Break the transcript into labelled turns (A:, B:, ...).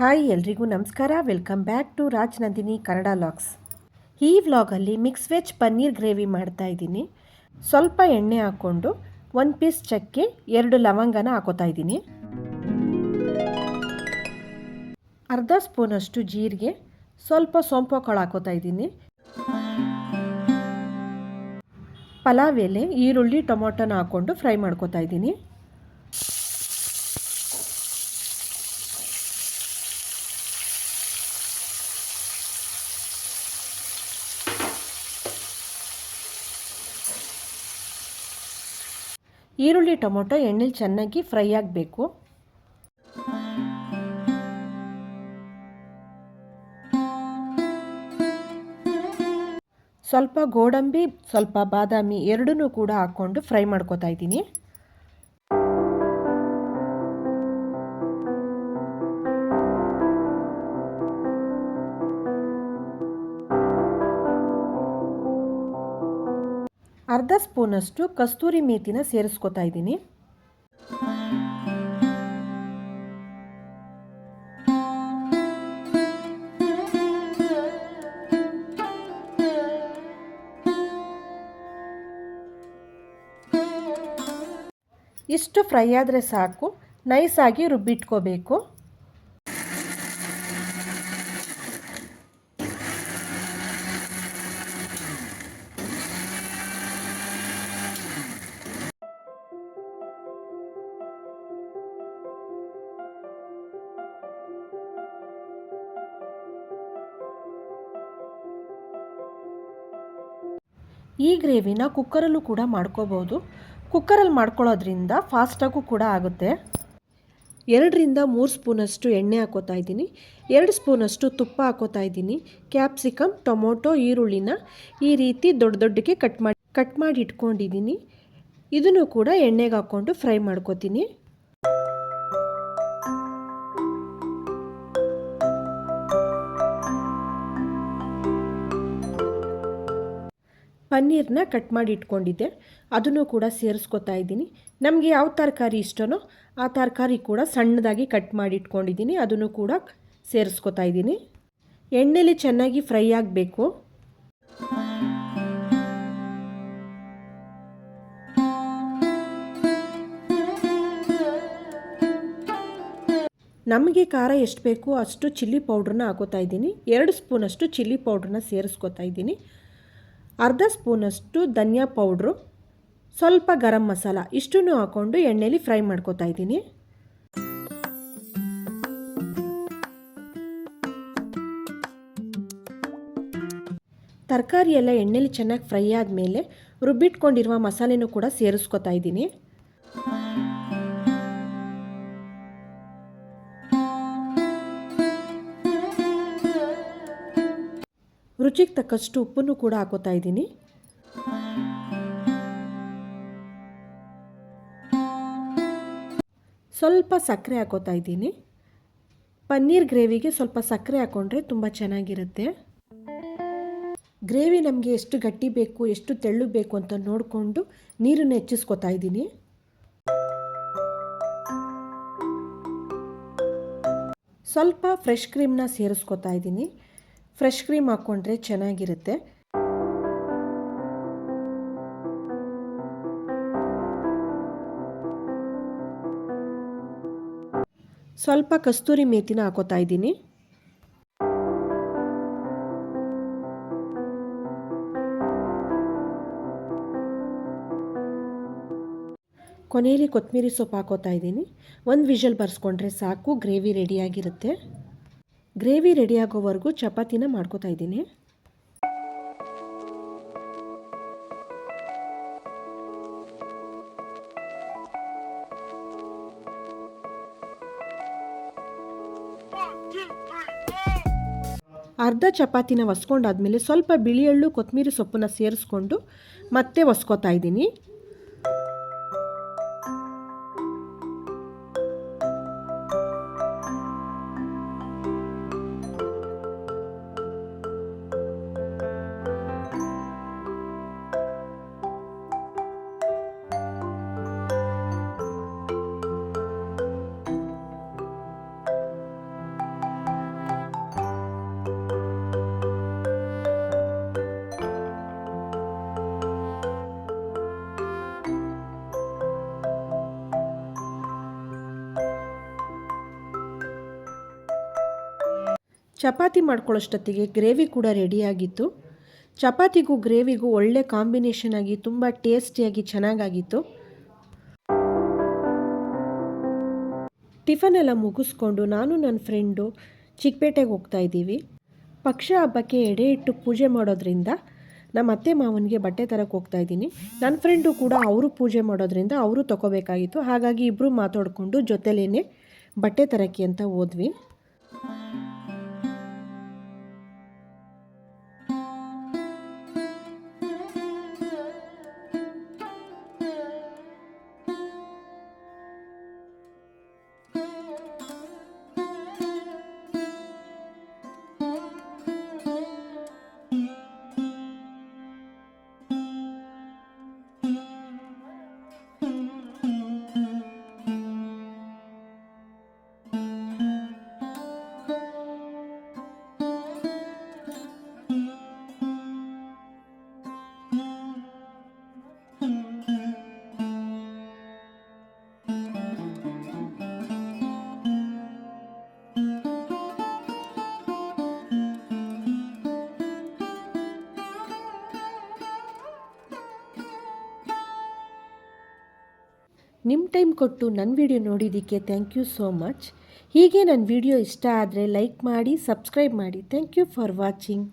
A: Hi ಎಲ್ರಿಗೂ ನಮಸ್ಕಾರ. Welcome back to Raj Nandini Kannada vlogs. ಈ ವ್ಲಾಗಲ್ಲಿ ಮಿಕ್ಸ್ ವೆಜ್ ಪನ್ನೀರ್ ಗ್ರೇವಿ ಮಾಡ್ತಾ ಇದ್ದೀನಿ. ಸ್ವಲ್ಪ ಎಣ್ಣೆ ಹಾಕ್ಕೊಂಡು ಒಂದು ಪೀಸ್ ಚಕ್ಕೆ ಎರಡು ಲವಂಗನ ಹಾಕೋತಾ ಇದ್ದೀನಿ. ಅರ್ಧ ಸ್ಪೂನಷ್ಟು ಜೀರಿಗೆ, ಸ್ವಲ್ಪ ಸೋಂಪು ಕಾಳು ಹಾಕೋತಾ ಇದ್ದೀನಿ. ಪಲಾವ್ ಎಲೆ, ಈರುಳ್ಳಿ, ಟೊಮೊಟೊನ ಹಾಕ್ಕೊಂಡು ಫ್ರೈ ಮಾಡ್ಕೋತಾ ಇದ್ದೀನಿ. ಈರುಳ್ಳಿ ಟೊಮೊಟೊ ಎಣ್ಣೆಲಿ ಚೆನ್ನಾಗಿ ಫ್ರೈ ಆಗಬೇಕು. ಸ್ವಲ್ಪ ಗೋಡಂಬಿ, ಸ್ವಲ್ಪ ಬಾದಾಮಿ ಎರಡನ್ನೂ ಕೂಡ ಹಾಕ್ಕೊಂಡು ಫ್ರೈ ಮಾಡ್ಕೋತಾ ಇದ್ದೀನಿ. ಅರ್ಧ ಸ್ಪೂನಷ್ಟು ಕಸ್ತೂರಿ ಮೇಥಿನ ಸೇರಿಸ್ಕೊತಾ ಇದ್ದೀನಿ. ಇಷ್ಟು ಫ್ರೈ ಆದರೆ ಸಾಕು. ನೈಸಾಗಿ ರುಬ್ಬಿಟ್ಕೋಬೇಕು. ಈ ಗ್ರೇವಿನ ಕುಕ್ಕರಲ್ಲೂ ಕೂಡ ಮಾಡ್ಕೋಬೋದು. ಕುಕ್ಕರಲ್ಲಿ ಮಾಡ್ಕೊಳ್ಳೋದ್ರಿಂದ ಫಾಸ್ಟಾಗೂ ಕೂಡ ಆಗುತ್ತೆ. ಎರಡರಿಂದ ಮೂರು ಸ್ಪೂನಷ್ಟು ಎಣ್ಣೆ ಹಾಕೋತಾ ಇದ್ದೀನಿ. ಎರಡು ಸ್ಪೂನಷ್ಟು ತುಪ್ಪ ಹಾಕೋತಾ ಇದ್ದೀನಿ. ಕ್ಯಾಪ್ಸಿಕಮ್, ಟೊಮೊಟೊ, ಈರುಳ್ಳಿನ ಈ ರೀತಿ ದೊಡ್ಡ ದೊಡ್ಡಕ್ಕೆ ಕಟ್ ಮಾಡಿ ಕಟ್ ಮಾಡಿ ಇಟ್ಕೊಂಡಿದ್ದೀನಿ. ಇದನ್ನು ಕೂಡ ಎಣ್ಣೆಗೆ ಹಾಕ್ಕೊಂಡು ಫ್ರೈ ಮಾಡ್ಕೋತೀನಿ. ಪನ್ನೀರನ್ನ ಕಟ್ ಮಾಡಿ ಇಟ್ಕೊಂಡಿದ್ದೆ. ಅದನ್ನು ಕೂಡ ಸೇರಿಸ್ಕೊತಾ ಇದ್ದೀನಿ. ನಮಗೆ ಯಾವ ತರಕಾರಿ ಇಷ್ಟನೋ ಆ ತರಕಾರಿ ಕೂಡ ಸಣ್ಣದಾಗಿ ಕಟ್ ಮಾಡಿ ಇಟ್ಕೊಂಡಿದ್ದೀನಿ. ಅದನ್ನು ಕೂಡ ಸೇರಿಸ್ಕೊತಾ ಇದ್ದೀನಿ. ಎಣ್ಣೆಲಿ ಚೆನ್ನಾಗಿ ಫ್ರೈ ಆಗಬೇಕು. ನಮಗೆ ಖಾರ ಎಷ್ಟು ಬೇಕೋ ಅಷ್ಟು ಚಿಲ್ಲಿ ಪೌಡ್ರನ್ನ ಹಾಕೋತಾ ಇದ್ದೀನಿ. ಎರಡು ಸ್ಪೂನಷ್ಟು ಚಿಲ್ಲಿ ಪೌಡ್ರನ್ನ ಸೇರಿಸ್ಕೊತಾ ಇದ್ದೀನಿ. ಅರ್ಧ ಸ್ಪೂನಷ್ಟು ಧನಿಯಾ ಪೌಡ್ರು, ಸ್ವಲ್ಪ ಗರಂ ಮಸಾಲ, ಇಷ್ಟನ್ನು ಹಾಕ್ಕೊಂಡು ಎಣ್ಣೆಲಿ ಫ್ರೈ ಮಾಡ್ಕೋತಾ ಇದ್ದೀನಿ. ತರಕಾರಿ ಎಲ್ಲ ಎಣ್ಣೆಲಿ ಚೆನ್ನಾಗಿ ಫ್ರೈ ಆದಮೇಲೆ ರುಬ್ಬಿಟ್ಕೊಂಡಿರುವ ಮಸಾಲೆನೂ ಕೂಡ ಸೇರಿಸ್ಕೊತಾ ಇದ್ದೀನಿ. ರುಚಿಗೆ ತಕ್ಕಷ್ಟು ಉಪ್ಪನ್ನು ಕೂಡ ಹಾಕೋತಾ ಇದ್ದೀನಿ. ಸ್ವಲ್ಪ ಸಕ್ಕರೆ ಹಾಕೋತಾ ಇದ್ದೀನಿ. ಪನ್ನೀರ್ ಗ್ರೇವಿಗೆ ಸ್ವಲ್ಪ ಸಕ್ಕರೆ ಹಾಕ್ಕೊಂಡ್ರೆ ತುಂಬ ಚೆನ್ನಾಗಿರುತ್ತೆ. ಗ್ರೇವಿ ನಮಗೆ ಎಷ್ಟು ಗಟ್ಟಿ ಬೇಕು, ಎಷ್ಟು ತೆಳ್ಳು ಬೇಕು ಅಂತ ನೋಡಿಕೊಂಡು ನೀರನ್ನು ಹೆಚ್ಚಿಸ್ಕೊತಾ ಇದ್ದೀನಿ. ಸ್ವಲ್ಪ ಫ್ರೆಶ್ ಕ್ರೀಮ್ನ ಸೇರಿಸ್ಕೊತಾ ಇದ್ದೀನಿ. ಫ್ರೆಶ್ ಕ್ರೀಮ್ ಹಾಕ್ಕೊಂಡ್ರೆ ಚೆನ್ನಾಗಿರುತ್ತೆ. ಸ್ವಲ್ಪ ಕಸ್ತೂರಿ ಮೇತಿನ ಹಾಕೋತಾ ಇದ್ದೀನಿ. ಕೊನೆಯಲ್ಲಿ ಕೊತ್ತಂಬರಿ ಸೊಪ್ಪು ಹಾಕೋತಾ ಇದ್ದೀನಿ. ಒಂದು ವಿಷಲ್ ಬರ್ಸ್ಕೊಂಡ್ರೆ ಸಾಕು, ಗ್ರೇವಿ ರೆಡಿಯಾಗಿರುತ್ತೆ ಗ್ರೇವಿ ರೆಡಿಯಾಗೋವರೆಗೂ ಚಪಾತಿನ ಮಾಡ್ಕೋತಾ ಇದ್ದೀನಿ. ಅರ್ಧ ಚಪಾತಿನ ಒಸ್ಕೊಂಡಾದ್ಮೇಲೆ ಸ್ವಲ್ಪ ಬಿಳಿ ಎಳ್ಳು ಕೊತ್ತಂಬರಿ ಸೊಪ್ಪನ್ನ ಸೇರಿಸ್ಕೊಂಡು ಮತ್ತೆ ಒಸ್ಕೋತಾ ಇದ್ದೀನಿ. ಚಪಾತಿ ಮಾಡ್ಕೊಳ್ಳೋಷ್ಟೊತ್ತಿಗೆ ಗ್ರೇವಿ ಕೂಡ ರೆಡಿಯಾಗಿತ್ತು. ಚಪಾತಿಗೂ ಗ್ರೇವಿಗೂ ಒಳ್ಳೆ ಕಾಂಬಿನೇಷನ್ ಆಗಿ ತುಂಬ ಟೇಸ್ಟಿಯಾಗಿ ಚೆನ್ನಾಗಾಗಿತ್ತು. ಟಿಫನ್ ಎಲ್ಲ ಮುಗಿಸ್ಕೊಂಡು ನಾನು ನನ್ನ ಫ್ರೆಂಡು ಚಿಕ್ಕಪೇಟೆಗೆ ಹೋಗ್ತಾ ಇದ್ದೀವಿ. ಪಕ್ಷ ಹಬ್ಬಕ್ಕೆ ಎಡೆ ಇಟ್ಟು ಪೂಜೆ ಮಾಡೋದ್ರಿಂದ ನಮ್ಮ ಅತ್ತೆ ಮಾವನಿಗೆ ಬಟ್ಟೆ ತರಕ್ಕೆ ಹೋಗ್ತಾ ಇದ್ದೀನಿ. ನನ್ನ ಫ್ರೆಂಡು ಕೂಡ ಅವರು ಪೂಜೆ ಮಾಡೋದ್ರಿಂದ ಅವರು ತಗೋಬೇಕಾಗಿತ್ತು. ಹಾಗಾಗಿ ಇಬ್ಬರು ಮಾತಾಡಿಕೊಂಡು ಜೊತೆಲೇ ಬಟ್ಟೆ ತರಕ್ಕೆ ಅಂತ ಹೋದ್ವಿ. ನಿಮ್ಮ ಟೈಮ್ ಕೊಟ್ಟು ನನ್ನ ವಿಡಿಯೋ ನೋಡಿದ್ದಕ್ಕೆ ಥ್ಯಾಂಕ್ ಯು ಸೋ ಮಚ್ ಹೀಗೆ ನನ್ನ ವಿಡಿಯೋ ಇಷ್ಟ ಆದರೆ ಲೈಕ್ ಮಾಡಿ ಸಬ್ಸ್ಕ್ರೈಬ್ ಮಾಡಿ. Thank you for watching